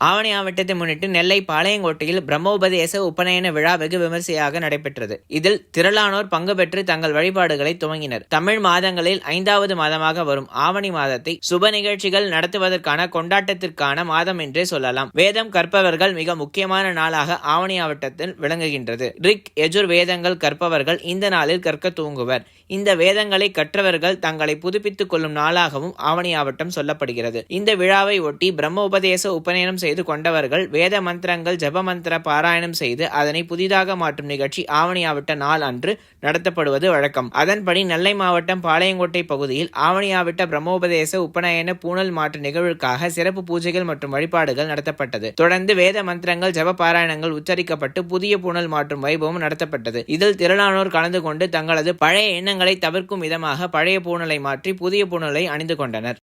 ஆவணி ஆவட்டத்தை முன்னிட்டு நெல்லை பாளையங்கோட்டையில் பிரம்மோபதேச உபநயன விழா வெகு விமர்சையாக நடைபெற்றது. இதில் திரளானோர் பங்கு பெற்று தங்கள் வழிபாடுகளை துவங்கினர். தமிழ் மாதங்களில் ஐந்தாவது மாதமாக வரும் ஆவணி மாதத்தை சுப நிகழ்ச்சிகள் நடத்துவதற்கான கொண்டாட்டத்திற்கான மாதம் என்றே சொல்லலாம். வேதம் கற்பவர்கள் மிக முக்கியமான நாளாக ஆவணி ஆவட்டத்தில் விளங்குகின்றது. ரிக் எஜுர் வேதங்கள் கற்பவர்கள் இந்த நாளில் கற்க தூங்குவர். இந்த வேதங்களை கற்றவர்கள் தங்களை புதுப்பித்துக் கொள்ளும் நாளாகவும் ஆவணி ஆவட்டம் சொல்லப்படுகிறது. இந்த விழாவை ஒட்டி பிரம்ம உபதேச உபநயனம் செய்து கொண்டவர்கள் வேத மந்திரங்கள் ஜப மந்திர பாராயணம் செய்து அதனை புதிதாக மாற்றும் நிகழ்ச்சி ஆவணி ஆவட்ட நாள் அன்று நடத்தப்படுவது வழக்கம். அதன்படி நெல்லை மாவட்டம் பாளையங்கோட்டை பகுதியில் ஆவணி ஆவட்ட பிரம்மோபதேச உபநயன பூணல் மாற்று நிகழ்வுக்காக சிறப்பு பூஜைகள் மற்றும் வழிபாடுகள் நடத்தப்பட்டது. தொடர்ந்து வேத மந்திரங்கள் ஜப பாராயணங்கள் உச்சரிக்கப்பட்டு புதிய பூணல் மாற்றும் வைபவம் நடத்தப்பட்டது. இதில் திரளானோர் கலந்து கொண்டு தங்களது பழைய எண்ணங்கள் தவிர்க்கும் விதமாக பழைய பூணலை மாற்றி புதிய பூணலை அணிந்து கொண்டனர்.